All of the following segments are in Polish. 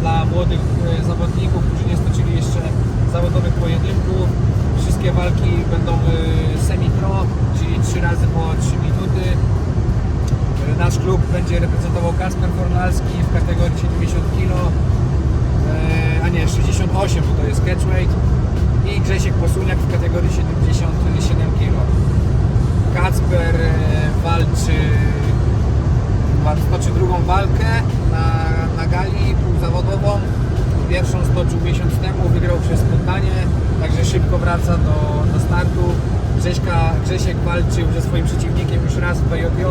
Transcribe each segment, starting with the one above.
dla młodych e, zawodników, którzy nie stoczyli jeszcze zawodowych pojedynków. Wszystkie walki będą e, semi-pro, czyli 3 razy po 3 minuty. E, nasz klub będzie reprezentował Kasper Kornalski w kategorii 70 kg, a nie 68, bo to jest catchweight i Grzesiek Posuniak w kategorii 77 już raz w BJJ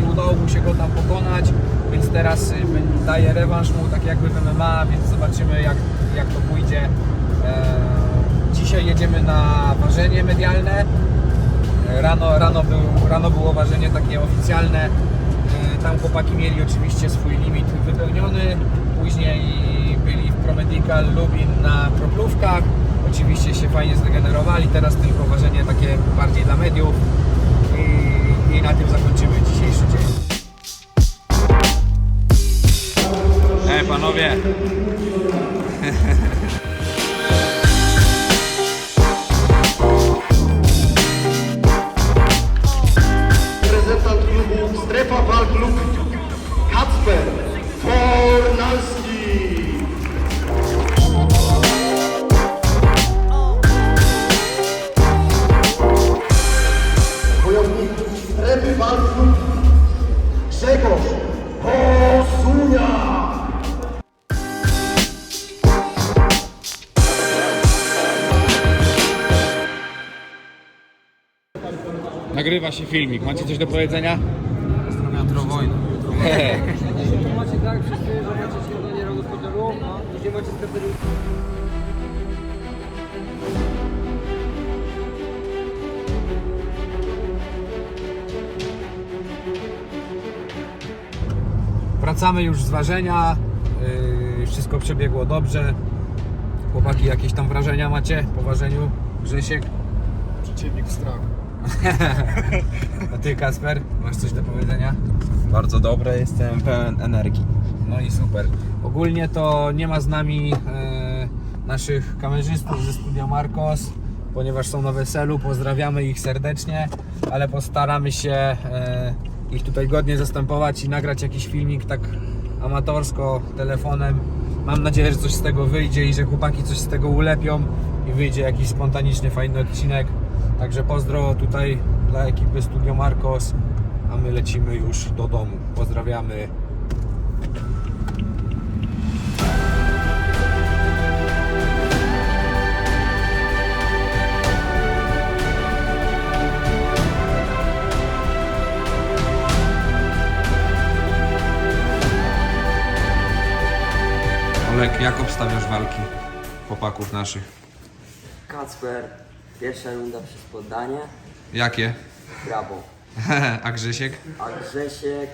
i udało mu się go tam pokonać, więc teraz y, daje rewanż mu tak jakby w MMA, więc zobaczymy jak, jak to pójdzie. Eee, Dzisiaj jedziemy na ważenie medialne. Rano, rano, był, rano było ważenie takie oficjalne. E, Tam chłopaki mieli oczywiście swój limit wypełniony. Później byli w Promedical Lubin na kroplówkach. Oczywiście się fajnie zregenerowali. Teraz tylko ważenie takie bardziej dla mediów. Się filmik. Macie coś do powiedzenia? Jutro wojna. Macie tak, wszyscy, że macie śniadanie rano z hotelu, macie Wracamy już z ważenia. Yy, wszystko przebiegło dobrze. Chłopaki, jakieś tam wrażenia macie po ważeniu? Grzesiek? Przeciwnik w strachu. A ty, Kasper? Masz coś do powiedzenia? Bardzo dobre, jestem pełen energii. No i super. Ogólnie to nie ma z nami e, naszych kamerzystów ze Studio Marcos, ponieważ są na weselu. Pozdrawiamy ich serdecznie, ale postaramy się e, ich tutaj godnie zastępować i nagrać jakiś filmik tak amatorsko telefonem. Mam nadzieję, że coś z tego wyjdzie i że chłopaki coś z tego ulepią i wyjdzie jakiś spontaniczny, fajny odcinek. Także pozdro tutaj dla ekipy Studio Marcos, a my lecimy już do domu. Pozdrawiamy. Olek, jak obstawiasz walki chłopaków naszych? Kacper, pierwsza runda przez poddanie, Jakie? brawo. A Grzesiek? A Grzesiek,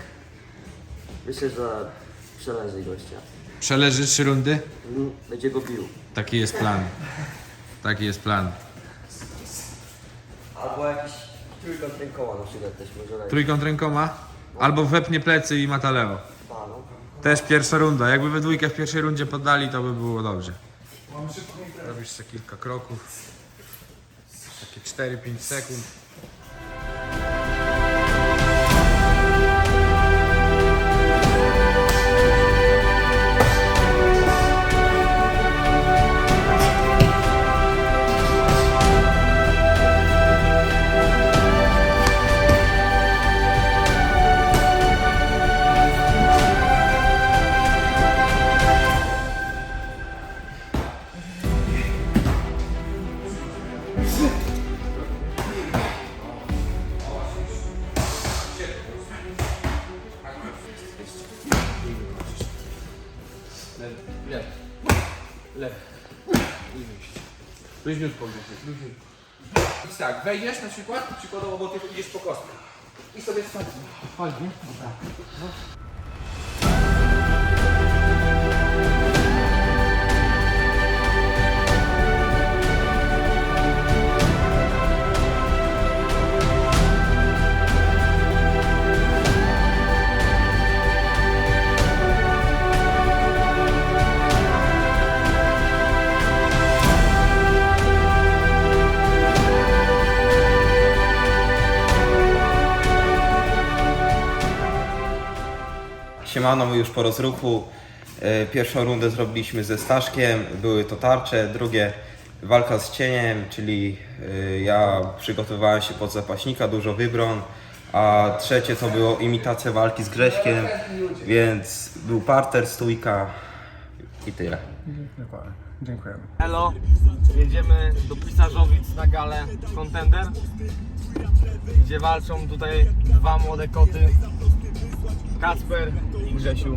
myślę, że przeleży gościa. Przeleży trzy rundy? Mm, Będzie go bił. Taki jest plan. Taki jest plan. Albo jakiś trójkąt rękoła na przykład też może lecieć. Trójkąt rękoma? Albo wepnie plecy i mataleo. Dwa, no. Też pierwsza runda. Jakby we dwójkę w pierwszej rundzie poddali, to by było dobrze. Robisz sobie kilka kroków. Takie 4-5 sekund. Luźniutko, Grzesiek, luźniutko. I tak, wejdziesz na przykład, przykładowo, bo ty idziesz po kostkę. I sobie spadnie. Fajnie, dobra. Siemano, my już po rozruchu. E, Pierwszą rundę zrobiliśmy ze Staszkiem, były to tarcze, drugie walka z cieniem, czyli e, ja przygotowywałem się pod zapaśnika, dużo wybron, a trzecie to było imitacja walki z Grześkiem, więc był parter, stójka i tyle. Dokładnie. Dziękujemy. Elo, jedziemy do Pisarzowic na galę Contender, gdzie walczą tutaj dwa młode koty, Kacper i Grzesiu.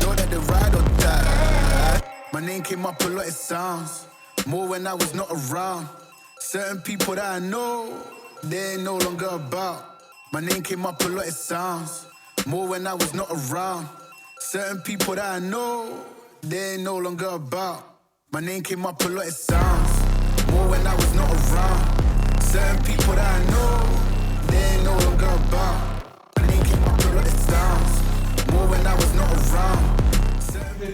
Know that the ride or die. My name came up a lot of sounds. More when I was not around. Certain people that I know, they ain't no longer about. My name came up a lot of sounds. More when I was not around. Certain people that I know, they ain't no longer about. My name came up a lot of sounds. When I was not around. Certain people that I know, they ain't no longer about. My came up a lot of sounds. More when I was not around.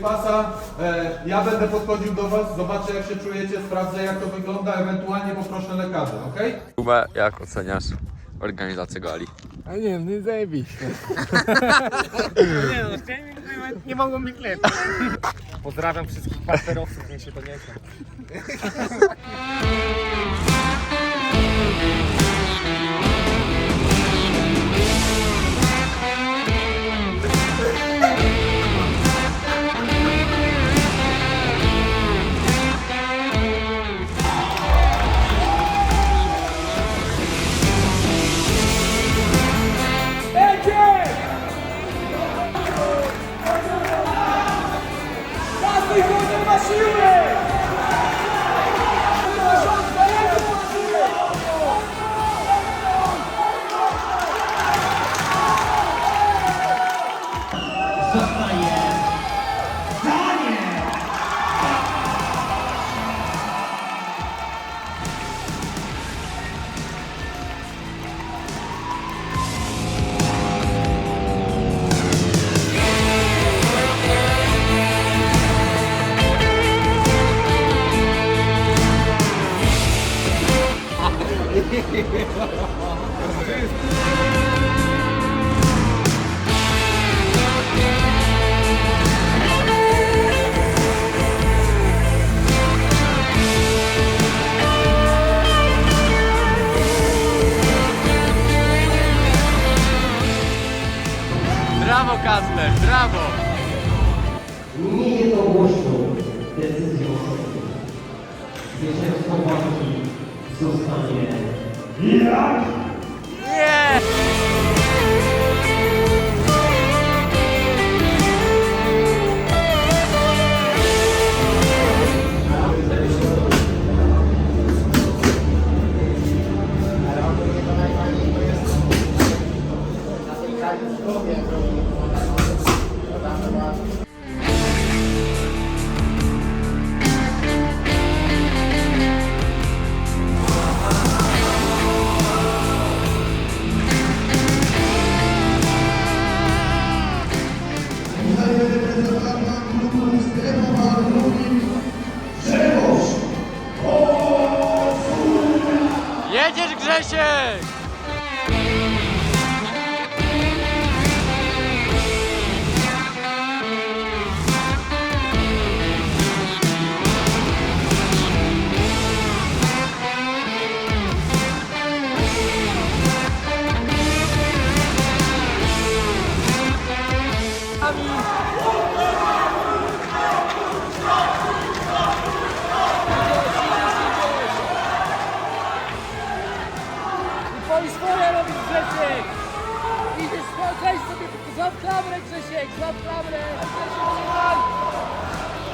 pasa. E, ja będę podchodził do Was, zobaczę jak się czujecie, sprawdzę jak to wygląda, ewentualnie poproszę lekarza, ok? Kubę, jak oceniasz organizację gali? A nie wiem, nie zajebiście. nie no, nie, nie mogło mi lepiej. Pozdrawiam wszystkich partnerowców, niech się to nie Kacper, brawo! Niejednogłośną decyzją zwycięstwo walki zostanie Jedziesz złap klamrę Grzesiek, złap klamrę! Trzymaj!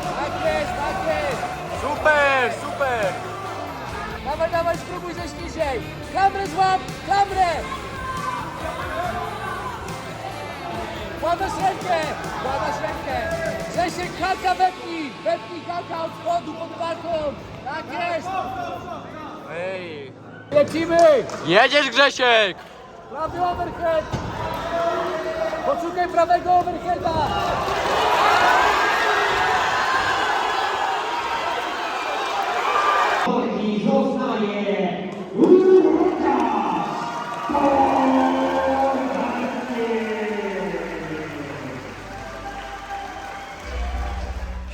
Tak jest, tak jest! Super, super! Dawaj, dawaj, spróbuj zejść niżej! Klamrę złap, klamrę! Kładasz rękę, kładasz rękę! Grzesiek, kalka wepnij! Wepnij kalka od spodu pod walką! Tak jest! Ej. Lecimy! Jedziesz Grzesiek! Prawy overhead! Poszukaj prawego overheada!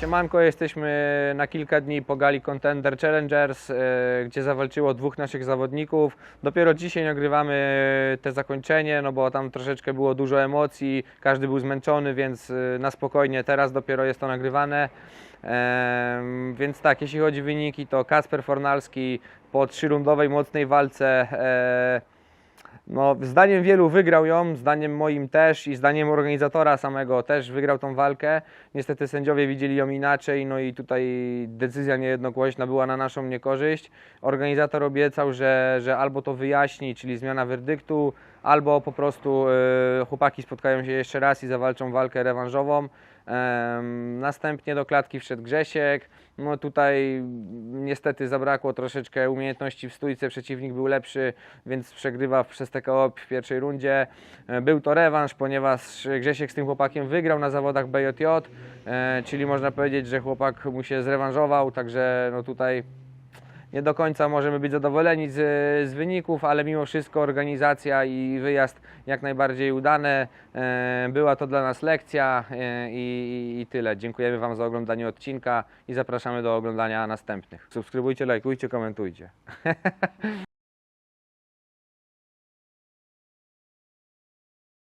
Siemanko, jesteśmy na kilka dni po gali Contender Challengers, e, gdzie zawalczyło dwóch naszych zawodników. Dopiero dzisiaj nagrywamy te zakończenie, no bo tam troszeczkę było dużo emocji, każdy był zmęczony, więc e, na spokojnie teraz dopiero jest to nagrywane. Em, Więc tak, jeśli chodzi o wyniki, to Kasper Fornalski po trzyrundowej mocnej walce e, no, zdaniem wielu wygrał ją, zdaniem moim też i zdaniem organizatora samego też wygrał tą walkę. Niestety sędziowie widzieli ją inaczej, no i tutaj decyzja niejednogłośna była na naszą niekorzyść. Organizator obiecał, że, że albo to wyjaśni, czyli zmiana werdyktu, albo po prostu e, chłopaki spotkają się jeszcze raz i zawalczą walkę rewanżową. Następnie do klatki wszedł Grzesiek. No tutaj niestety zabrakło troszeczkę umiejętności w stójce, przeciwnik był lepszy, więc przegrywa przez TKO w pierwszej rundzie. E, Był to rewanż, ponieważ Grzesiek z tym chłopakiem wygrał na zawodach BJJ, e, czyli można powiedzieć, że chłopak mu się zrewanżował, także no tutaj nie do końca możemy być zadowoleni z, z wyników, ale mimo wszystko organizacja i wyjazd jak najbardziej udane. E, Była to dla nas lekcja e, i, i tyle. Dziękujemy Wam za oglądanie odcinka i zapraszamy do oglądania następnych. Subskrybujcie, lajkujcie, komentujcie.